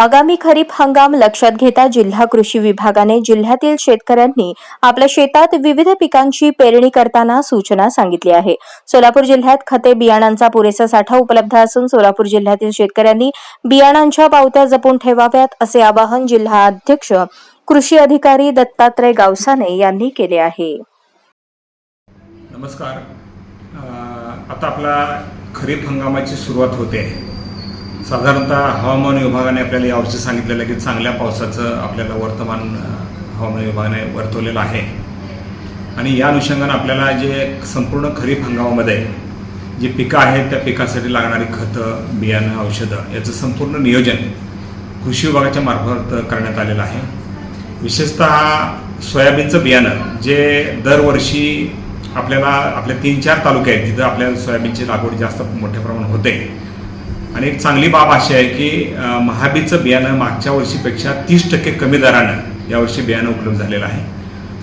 आगामी खरीप हंगाम लक्षात घेता जिल्हा कृषी विभागाने जिल्ह्यातील शेतकऱ्यांनी आपल्या शेतात विविध पिकांची पेरणी करताना सूचना सांगितली आहे. सोलापूर जिल्ह्यात खते बियाणांचा पुरेसा साठा उपलब्ध असून सोलापूर जिल्ह्यातील शेतकऱ्यांनी बियाणांच्या पावत्या जपून ठेवाव्यात असे आवाहन जिल्हा अध्यक्ष कृषी अधिकारी दत्तात्रय गावसाने यांनी केले आहे. नमस्कार. आता आपला खरीप हंगामाची सुरुवात होते. साधारणतः हवामान विभागाने आपल्याला यावर्षी सांगितलेलं आहे की चांगल्या पावसाचं आपल्याला वर्तमान हवामान विभागाने वर्तवलेलं आहे. आणि या अनुषंगानं आपल्याला जे संपूर्ण खरीप हंगामामध्ये जी पिकं आहेत त्या पिकासाठी लागणारी खतं बियाणं औषधं याचं संपूर्ण नियोजन कृषी विभागाच्या मार्फत करण्यात आलेलं आहे. विशेषतः सोयाबीनचं बियाणं जे दरवर्षी आपल्याला आपल्या तीन चार तालुके आहेत जिथं आपल्या सोयाबीनची लागवड जास्त मोठ्या प्रमाणात होते आणि एक चांगली बाब अशी आहे की महाबीचं बियाणं मागच्या वर्षीपेक्षा तीस टक्के कमी दरानं यावर्षी बियाणं उपलब्ध झालेलं आहे.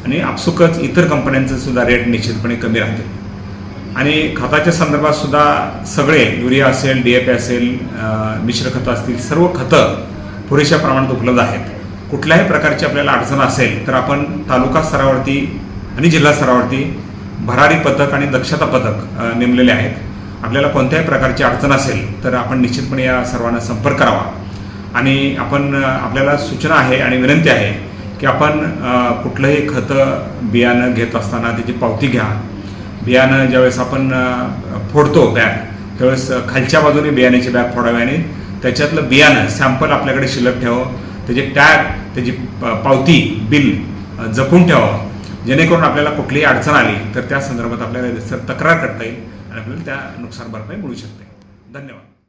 आणि आपसुकच इतर कंपन्यांचं सुद्धा रेट निश्चितपणे कमी राहते. आणि खताच्या संदर्भात सुद्धा सगळे युरिया असेल डी ए पी असेल मिश्र खतं असतील सर्व खतं पुरेशा प्रमाणात उपलब्ध आहेत. कुठल्याही प्रकारची आपल्याला अडचण असेल तर आपण तालुका स्तरावरती आणि जिल्हा स्तरावरती भरारी पथक आणि दक्षता पथक नेमलेले आहेत. आपल्याला कोणत्याही प्रकारची अडचण असेल तर आपण निश्चितपणे या सर्वांना संपर्क करावा. आणि आपण आपल्याला सूचना आहे आणि विनंती आहे की आपण कुठलंही खतं बियाणं घेत असताना त्याची पावती घ्या. बियाणं ज्यावेळेस आपण फोडतो बॅग त्यावेळेस खालच्या बाजूने बियाण्याची बॅग फोडावी आणि त्याच्यातलं बियाणं सॅम्पल आपल्याकडे शिल्लक ठेवावं त्याचे टॅग त्याची प- पावती बिल जपून ठेवावं जेणेकरून आपल्याला कुठलीही अडचण आली तर त्या संदर्भात आपल्याला तक्रार करता येईल. आणि आपल्याला त्या नुकसान भरपाई मिळू शकते. धन्यवाद.